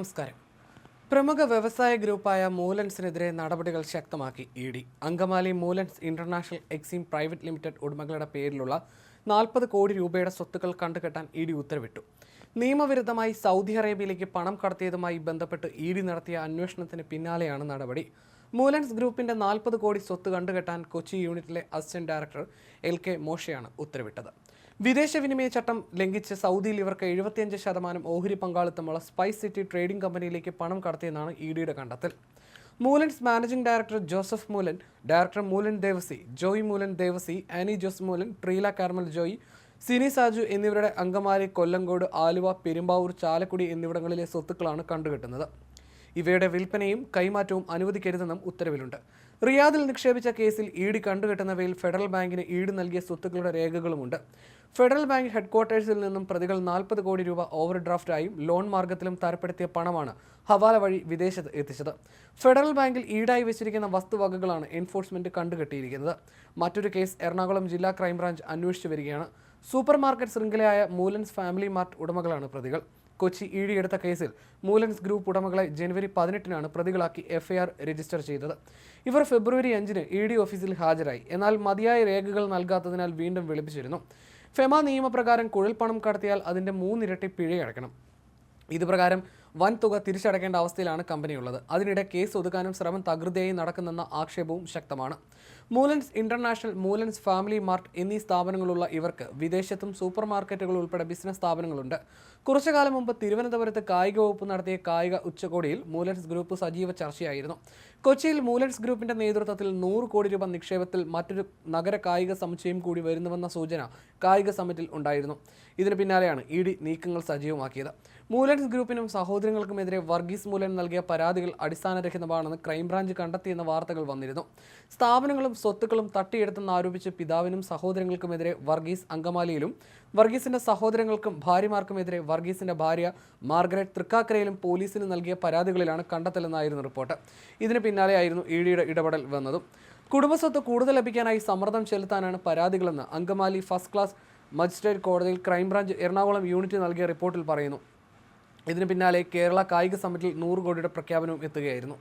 നമസ്കാരം. പ്രമുഖ വ്യവസായ ഗ്രൂപ്പായ മൂലൻസിനെതിരെ നടപടികൾ ശക്തമാക്കി E D. Angamaly Moolans international exim private limited ഉടമകളുടെ പേരിലുള്ള നാൽപ്പത് കോടി രൂപയുടെ സ്വത്തുക്കൾ കണ്ടുകെട്ടാൻ ഇ ഡി ഉത്തരവിട്ടു. നിയമവിരുദ്ധമായി സൗദി അറേബ്യയിലേക്ക് പണം കടത്തിയതുമായി ബന്ധപ്പെട്ട് ഇ ഡി നടത്തിയ അന്വേഷണത്തിന് പിന്നാലെയാണ് നടപടി. മൂലൻസ് ഗ്രൂപ്പിന്റെ നാൽപ്പത് കോടി സ്വത്ത് കണ്ടുകെട്ടാൻ കൊച്ചി യൂണിറ്റിലെ അസിസ്റ്റന്റ് ഡയറക്ടർ എൽ കെ മോഷയാണ് ഉത്തരവിട്ടത്. വിദേശ വിനിമയ ചട്ടം ലംഘിച്ച് സൗദിയിൽ ഇവർക്ക് എഴുപത്തിയഞ്ച് ശതമാനം ഓഹരി പങ്കാളിത്തമുള്ള സ്പൈസ് സിറ്റി ട്രേഡിംഗ് കമ്പനിയിലേക്ക് പണം കടത്തിയെന്നാണ് ഇ ഡിയുടെ കണ്ടെത്തൽ. Moolans managing director Joseph Moolan director Moolan Devassy Joy Moolan Devassy Annie Jose Moolan Treela Carmel Joy Sini Saju എന്നിവരുടെ അങ്കമാലി കൊല്ലങ്കോട് ആലുവ പെരുമ്പാവൂർ ചാലക്കുടി എന്നിവിടങ്ങളിലെ സ്വത്തുക്കളാണ് കണ്ടുകെട്ടുന്നത്. ഇവയുടെ വിൽപ്പനയും കൈമാറ്റവും അനുവദിക്കരുതെന്നും ഉത്തരവിലുണ്ട്. റിയാദിൽ നിക്ഷേപിച്ച കേസിൽ ഈഡി കണ്ടുകെട്ടുന്നവയിൽ ഫെഡറൽ ബാങ്കിന് ഈട് നൽകിയ സ്വത്തുക്കളുടെ രേഖകളുമുണ്ട്. ഫെഡറൽ ബാങ്ക് ഹെഡ്ക്വാർട്ടേഴ്സിൽ നിന്നും പ്രതികൾ നാൽപ്പത് കോടി രൂപ ഓവർ ഡ്രാഫ്റ്റായും ലോൺ മാർഗത്തിലും തരപ്പെടുത്തിയ പണമാണ് ഹവാല വഴി വിദേശത്ത് എത്തിച്ചത്. ഫെഡറൽ ബാങ്കിൽ ഈടായി വെച്ചിരിക്കുന്ന വസ്തുവകകളാണ് എൻഫോഴ്സ്മെന്റ് കണ്ടുകെട്ടിയിരിക്കുന്നത്. മറ്റൊരു കേസ് എറണാകുളം ജില്ലാ ക്രൈംബ്രാഞ്ച് അന്വേഷിച്ചു വരികയാണ്. സൂപ്പർ മാർക്കറ്റ് ശൃംഖലയായ മൂലൻസ് ഫാമിലി മാർട്ട് ഉടമകളാണ് പ്രതികൾ. കൊച്ചി ഇ ഡി എടുത്ത കേസിൽ മൂലൻസ് ഗ്രൂപ്പ് ഉടമകളെ ജനുവരി പതിനെട്ടിനാണ് പ്രതികളാക്കി എഫ്ഐആർ രജിസ്റ്റർ ചെയ്തത്. ഇവർ ഫെബ്രുവരി അഞ്ചിന് ഇ ഡി ഓഫീസിൽ ഹാജരായി. എന്നാൽ മതിയായ രേഖകൾ നൽകാത്തതിനാൽ വീണ്ടും വിളിപ്പിച്ചിരുന്നു. ഫെമ നിയമപ്രകാരം കുഴൽപ്പണം കടത്തിയാൽ അതിന്റെ മൂന്നിരട്ടി പിഴയടക്കണം ഇത് പ്രകാരം വൻ തുക തിരിച്ചടക്കേണ്ട അവസ്ഥയിലാണ് കമ്പനിയുള്ളത്. അതിനിടെ കേസ് ഒതുക്കാനും ശ്രമം തകൃതിയായി നടക്കുന്നെന്ന ആക്ഷേപവും ശക്തമാണ്. Moolans international Moolans family mart എന്നീ സ്ഥാപനങ്ങളുള്ള ഇവർക്ക് വിദേശത്തും സൂപ്പർ മാർക്കറ്റുകൾ ഉൾപ്പെടെ ബിസിനസ് സ്ഥാപനങ്ങളുണ്ട്. കുറച്ചു കാലം മുമ്പ് തിരുവനന്തപുരത്ത് കായിക വകുപ്പ് നടത്തിയ കായിക ഉച്ചകോടിയിൽ മൂലൻസ് ഗ്രൂപ്പ് സജീവ ചർച്ചയായിരുന്നു. കൊച്ചിയിൽ മൂലൻസ് ഗ്രൂപ്പിന്റെ നേതൃത്വത്തിൽ നൂറ് കോടി രൂപ നിക്ഷേപത്തിൽ മറ്റൊരു നഗര കായിക സമുച്ചയം കൂടി വരുന്നുവെന്ന സൂചന കായിക സമിറ്റിൽ ഉണ്ടായിരുന്നു. ഇതിന് പിന്നാലെയാണ് ഇ ഡി നീക്കങ്ങൾ സജീവമാക്കിയത്. മൂലൻസ് ഗ്രൂപ്പിനും സഹോദരങ്ങൾക്കുമെതിരെ വർഗീസ് മൂലൻ നൽകിയ പരാതികൾ അടിസ്ഥാനരഹിതമാണെന്ന് ക്രൈംബ്രാഞ്ച് കണ്ടെത്തിയെന്ന വാർത്തകൾ വന്നിരുന്നു. സ്ഥാപനങ്ങളും സ്വത്തുക്കളും തട്ടിയെടുത്തെന്ന് ആരോപിച്ച് പിതാവിനും സഹോദരങ്ങൾക്കുമെതിരെ വർഗീസ് അങ്കമാലിയിലും വർഗീസിന്റെ സഹോദരങ്ങൾക്കും ഭാര്യമാർക്കുമെതിരെ വർഗീസിന്റെ ഭാര്യ മാർഗരറ്റ് തൃക്കാക്കരയിലും പോലീസിന് നൽകിയ പരാതികളിലാണ് കണ്ടെത്തലെന്നായിരുന്നു റിപ്പോർട്ട്. ഇതിന് പിന്നാലെയായിരുന്നു ഇ ഡിയുടെ ഇടപെടൽ വന്നതും. കുടുംബസ്വത്ത് കൂടുതൽ ലഭിക്കാനായി സമ്മർദ്ദം ചെലുത്താനാണ് പരാതികളെന്ന് അങ്കമാലി ഫസ്റ്റ് ക്ലാസ് മജിസ്ട്രേറ്റ് കോടതിയിൽ ക്രൈംബ്രാഞ്ച് എറണാകുളം യൂണിറ്റ് നൽകിയ റിപ്പോർട്ടിൽ പറയുന്നു. ഇതിന് പിന്നാലെ കേരള കായിക സമിതിയിൽ നൂറ് കോടിയുടെ പ്രഖ്യാപനവും എത്തുകയായിരുന്നു